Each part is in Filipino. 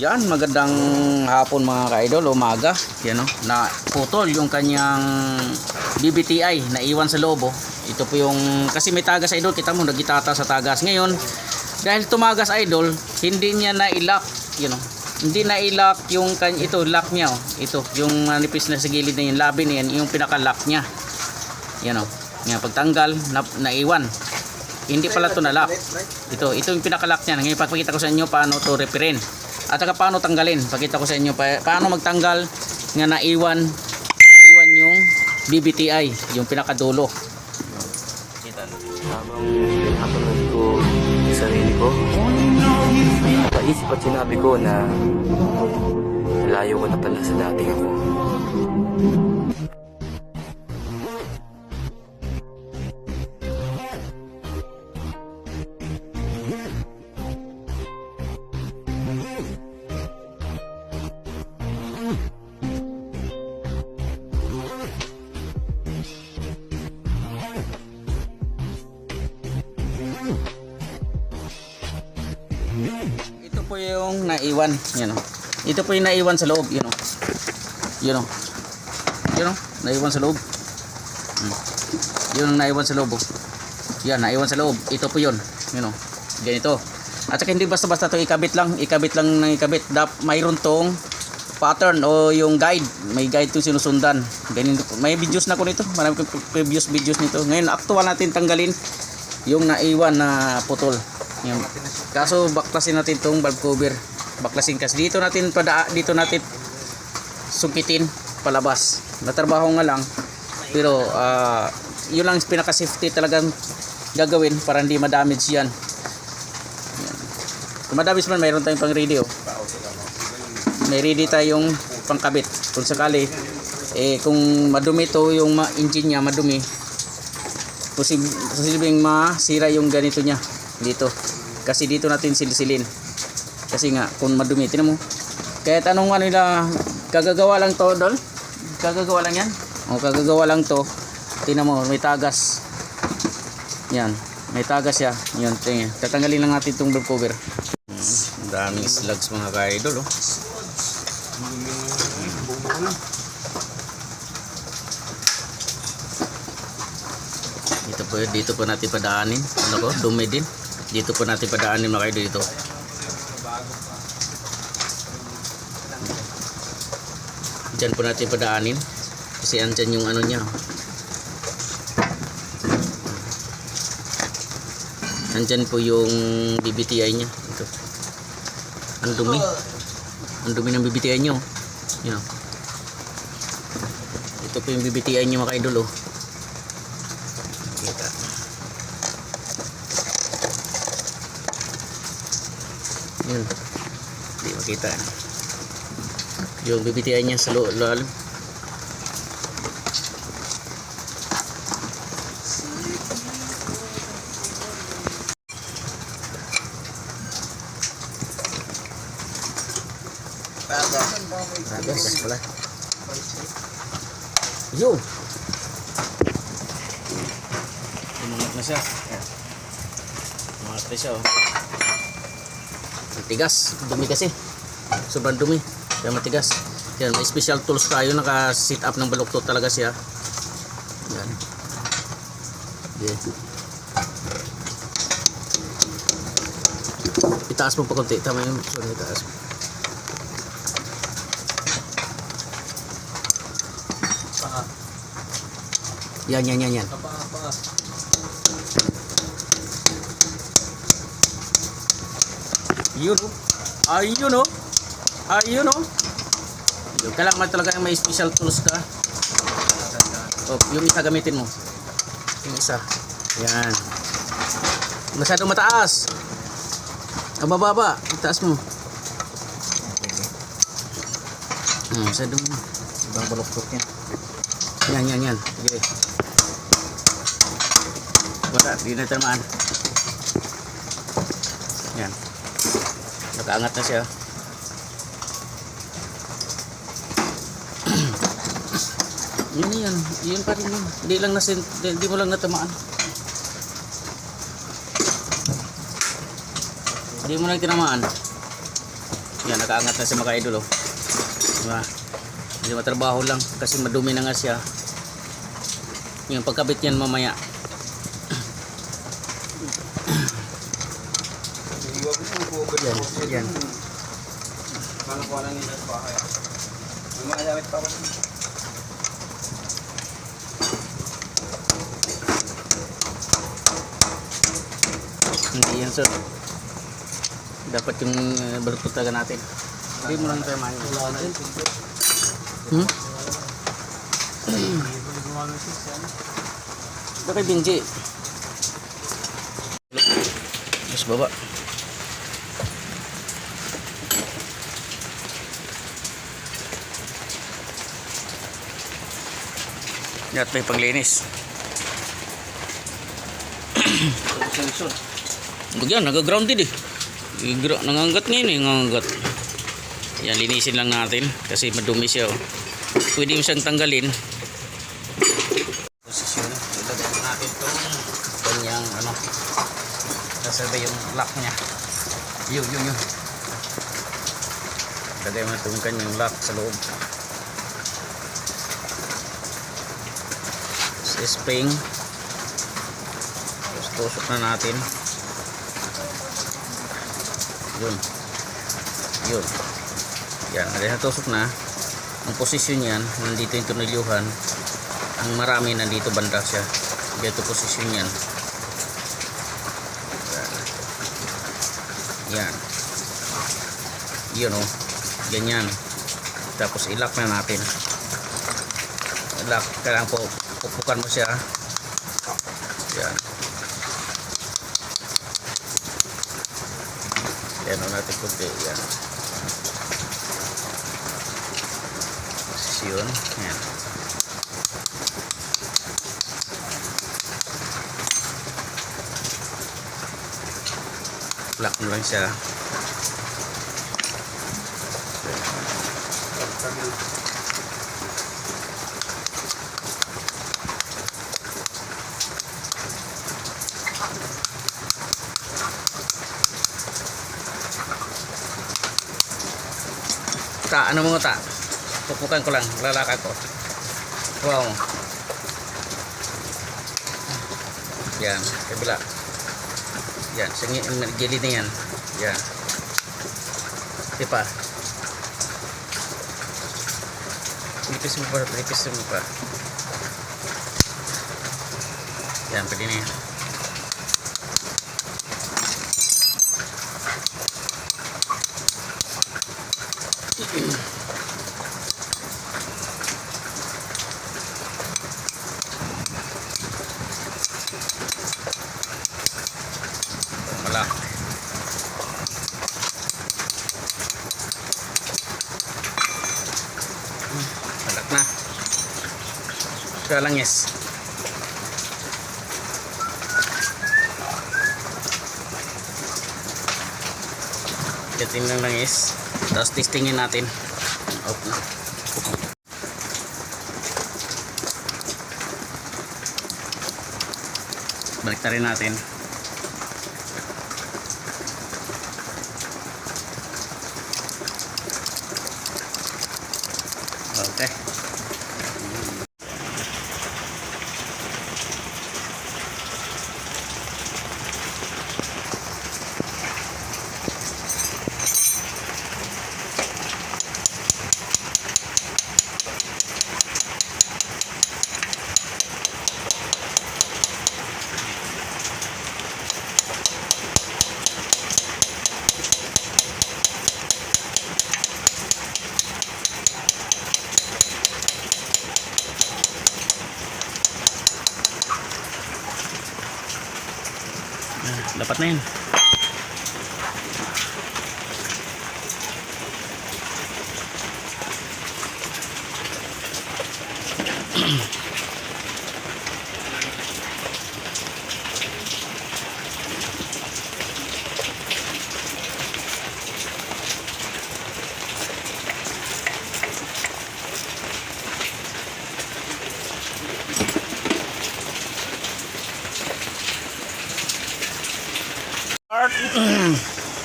Yan, magandang hapon mga ka-idol, umaga. Yan o, na putol yung kanyang BBTI na iwan sa lobo. Ito po yung, kasi may tagas idol, kita mo nagitata sa tagas. Ngayon, dahil tumagas idol, hindi niya na-ilock, you know, hindi na-ilock yung kanya, ito, lock niya oh. Ito, yung nipis na sa gilid na yun, labi na yung pinaka-lock niya. Yan o, yan, pagtanggal, na, naiwan. Hindi pala ito na-lock. Ito, ito yung pinaka-lock niya. Ngayon, papakita ko sa inyo paano to repirin. At saka paano tanggalin. Pakita ko sa inyo pa, paano magtanggal nga naiwan naiwan yung BBTI, yung pinakadulo. Kita. Habang pinapanood ko sarili ko, napaisip at sinabi ko na layo ko na pala sa dating ako. Yung naiwan, yun oh. Ito po yung naiwan sa loob, yun oh. Yun oh. Yun oh, naiwan sa loob. Hmm. Yun ang naiwan sa loob oh. Yan, naiwan sa loob. Ito po yun. Yun oh. Ganito. At saka hindi basta-basta to ikabit lang, ikabit lang ng ikabit. Dap mayroon tong pattern o yung guide. May guide to sinusundan. Ganito po. May videos na ko nito. Marami kong previous videos nito. Ngayon, actual natin tanggalin yung naiwan na putol. Yan. Kaso baklasin natin tong valve cover. Baklasin kasi dito natin pada dito natin sungkitin palabas. Natrabaho nga lang pero ah, yun lang pinaka safety talagang gagawin para hindi ma-damage yan. yan. Kung ma-damage man mayroon tayong pang radio. May ready tayong pangkabit kung sakali eh kung madumi to yung ma- engine niya madumi posib posibleng masira yung ganito niya dito kasi dito natin silsilin kasi nga kung madumi tinan mo kahit anong ano nila kagagawa lang to dol kagagawa lang yan o kagagawa lang to tinan mo may tagas yan may tagas siya yun tingin tatanggalin lang natin itong valve cover ang daming slugs mga ka-idol oh. Dito po, dito po natin padaanin. Ano ko? Dumi din. Dito po natin padaanin mga kayo dito. Diyan po natin padaanin. Kasi andyan yung ano niya. Andyan po yung BBTI niya. Ito. Ang dumi. Ang dumi ng BBTI niyo. Oh. Ito po yung BBTI niyo mga kaidol oh. Kita. Yun. Hindi makita. Yung BBTI niya sa lo- lalim. Tagas pala. Yun. Umangat na siya. Umangat na siya oh. Matigas. Dumi kasi. Sobrang dumi. Kaya matigas. Yan, may special tools tayo. Naka-sit up ng baluktot talaga siya. Yan. Yeah. Itaas mo pa konti. Tama yung sorry, itaas mo. Yan, yan, yan, yan. Yun oh. Ayun oh. Ayun oh. Yung kailangan mo talaga yung may special tools ka. Oh, yung isa gamitin mo. Yung isa. Yan. Masyadong mataas. Ang bababa. Itaas mo. Hmm, masyadong Ibang baluktot niya. yan, yan, yan. Sige. Wala, di na tamaan. Yan. Nakaangat na siya. Yun yan. Yun pa rin yun. Hindi lang nasin, hindi mo lang natamaan. Hindi mo lang tinamaan. Yan, nakaangat na si mga idol oh. Diba? Hindi matrabaho lang kasi madumi na nga siya. Yung pagkabit yan mamaya. yan, yan. Hindi Dapat yung balot talaga natin. Hindi mo lang tayo manual. Hmm? Bakit Benji? Mas baba. Bagyan, nag-grounded eh. Nangangat ngayon eh, nangangat. Yan, linisin lang natin kasi madumi siya oh. Pwede mo siyang tanggalin. Posisyon, ilagay natin itong kanyang ano, kasabi yung lock niya. Yun, yun, yun. Ilagay mo itong kanyang lock sa loob. Sa spring. Tapos tusok na natin. Yun. Yun. Yan, dahil natusok na, ang posisyon niyan, nandito yung tornilyuhan, ang marami nandito banda siya. Dito posisyon. Yan. Yan. Yun o. Ganyan. Tapos ilak na natin. Ilak. Kailangan po, pupukan mo siya. Yan. Yan o natin kunti. Yan. Posisyon. Yan. Lock mo lang siya. Ta, ano mo ta? Pupukan ko lang, lalakad ko. Wow. Yan, kabila. Yan, sa gi- gilid na yan. Yan. Di pa. Pilipis mo pa, pilipis mo pa. Yan, pwede na yan. Wala. Halak na. Kaya lang yes. Gatin lang lang yes. Tapos testingin natin. Out na. Balik na rin natin. Okay. Ah, Dapat na yun.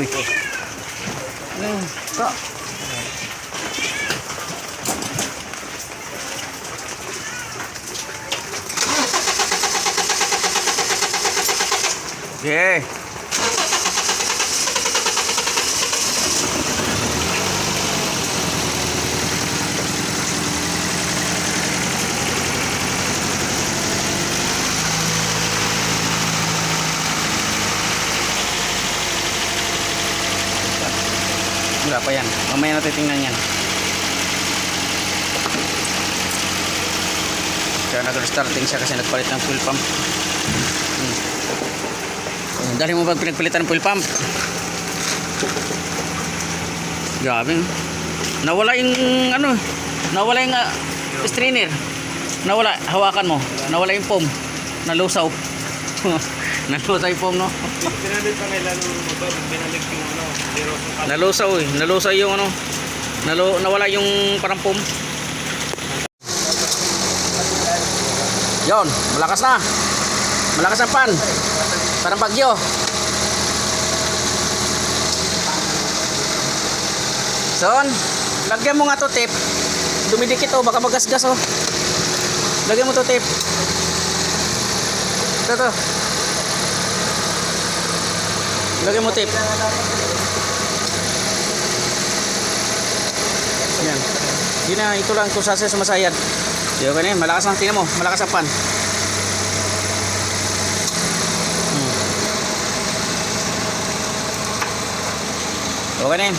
Uy. Ano? Ta. Okay. Wala pa yan. Mamaya natin tingnan yan. Kaya nag-restarting siya kasi nagpalit ng fuel pump. Dali mo ba pinagpalitan ng fuel pump? Grabe. Nawala yung ano, nawala yung ah, strainer. Nawala, hawakan mo. Nawala yung foam. Nalusaw. Nalusaw yung foam, no? Pinalit pa nila ng motor, binalik yung ano, Nalusaw eh. Nalusaw yung ano. Nalu nawala yung parang foam. Yon, malakas na. Malakas ang pan. Parang bagyo. Son, lagyan mo nga to tip. Dumidikit oh, baka magasgas oh. Lagyan mo to tip. Ito to. Lagyan mo tip. Yan. Yun na, ito lang kung saan siya sumasayad. Yung ganyan, malakas ang tingnan mo, malakas ang pan. Okay na yun.